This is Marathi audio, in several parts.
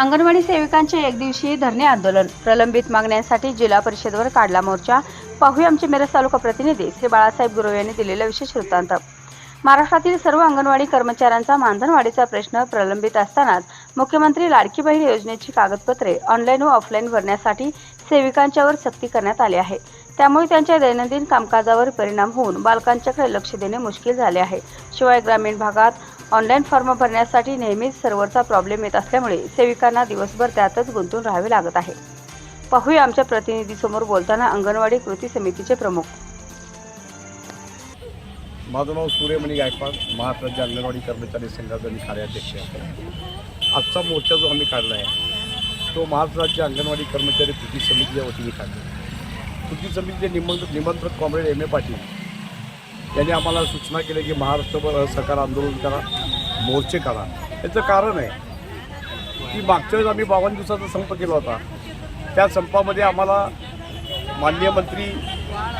अंगणवाडी सेविकांचे एक दिवशी धरणे आंदोलन. प्रलंबित मागण्यांसाठी जिल्हा परिषदेवर काढला मोर्चा. पाहूया आमचे मिरज तालुका प्रतिनिधी श्री बाळासाहेब गुरव यांनी दिलेला विशेष वृत्तांत. महाराष्ट्रातील सर्व अंगणवाडी कर्मचाऱ्यांचा मानधनवाढीचा प्रश्न प्रलंबित असतानाच मुख्यमंत्री लाडकी बहीण योजनेची कागदपत्रे ऑनलाईन व ऑफलाईन भरण्यासाठी सेविकांच्यावर सक्ती करण्यात आली आहे. त्यामुळे त्यांच्या दैनंदिन कामकाजावर परिणाम होऊन बालकांच्याकडे लक्ष देणे मुश्किल झाले आहे. शिवाय ग्रामीण भागात ऑनलाईन फॉर्म भरण्यासाठी नेहमीच सर्व्हरचा प्रॉब्लेम येत असल्यामुळे सेविकांना दिवसभर त्यातच गुंतून राहावे लागत आहे. पाहूया आमच्या प्रतिनिधीसमोर बोलताना अंगणवाडी कृती समितीचे प्रमुख. माझं नाव सूर्यमणी गायकवाड महाराष्ट्राच्या अंगणवाडी कर्मचारी संघाचा मी कार्याध्यक्ष आजचा मोर्चा जो आम्ही काढला आहे तो महाराष्ट्राच्या अंगणवाडी कर्मचारी कृती समितीच्या वतीने काढला कृती समितीचे निमंत्रित निमंत्रक कॉम्रेड एम ए पाटील त्यांनी आम्हाला सूचना केली की महाराष्ट्रभर असहकार आंदोलन करा मोर्चे करा याचं कारण आहे की मागच्या वेळेस आम्ही बावन्न दिवसाचा संप केला होता. त्या संपामध्ये आम्हाला माननीय मंत्री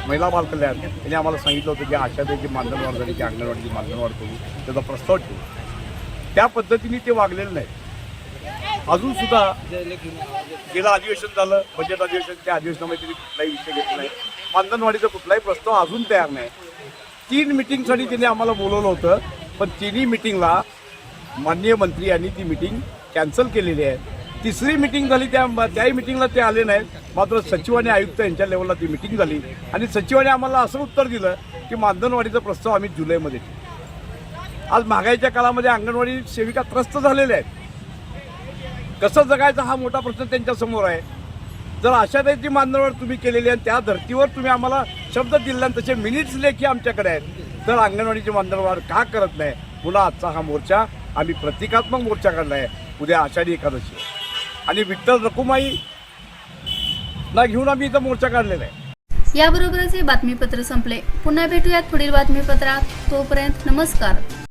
महिला बालकल्याण यांनी आम्हाला सांगितलं होतं की आशाताईची मानधनवाढ झाली की अंगणवाडीची मानधनवाढ करू त्याचा प्रस्ताव ठेवू. त्या पद्धतीने ते वागलेलं नाही. अजून सुद्धा गेलं अधिवेशन झालं बजेट अधिवेशन त्या अधिवेशनामध्ये त्यांनी कुठलाही विषय घेतला नाही. मानधनवाढीचा कुठलाही प्रस्ताव अजून तयार नाही. तीन मिटिंगसाठी त्यांनी आम्हाला बोलवलं होतं. पण तिन्ही मिटिंगला माननीय मंत्री यांनी ती मिटिंग कॅन्सल केलेली आहे. तिसरी मिटिंग झाली त्या त्याही मिटिंगला ते आले नाहीत. मात्र सचिव आणि आयुक्त यांच्या लेवलला ती मिटिंग झाली. आणि सचिवाने आम्हाला असं उत्तर दिलं की मानधनवाढीचा प्रस्ताव आम्ही जुलैमध्ये आज महागाईच्या काळामध्ये अंगणवाडी सेविका त्रस्त झालेल्या आहेत. कसं जगायचा हा मोठा प्रश्न त्यांच्यासमोर आहे. जर अशा टाईपची मानधनवाढ तुम्ही केलेली आहे आणि त्या धर्तीवर तुम्ही आम्हाला शब्द दिला तसे मिनिट्स लेखी आमच्याकडे आहेत. तर अंगणवाडीचे मानधनवाढ का करत नाही? पुन्हा आजचा हा मोर्चा आम्ही प्रतिकात्मक मोर्चा काढला आहे. उद्या आषाढी एकादशी. आणि विठ्ठल रकुमाई ना घेऊन आम्ही इथं मोर्चा काढलेला आहे. याबरोबरच हे बातमीपत्र संपले. पुन्हा भेटूयात पुढील बातमीपत्रात. तोपर्यंत नमस्कार.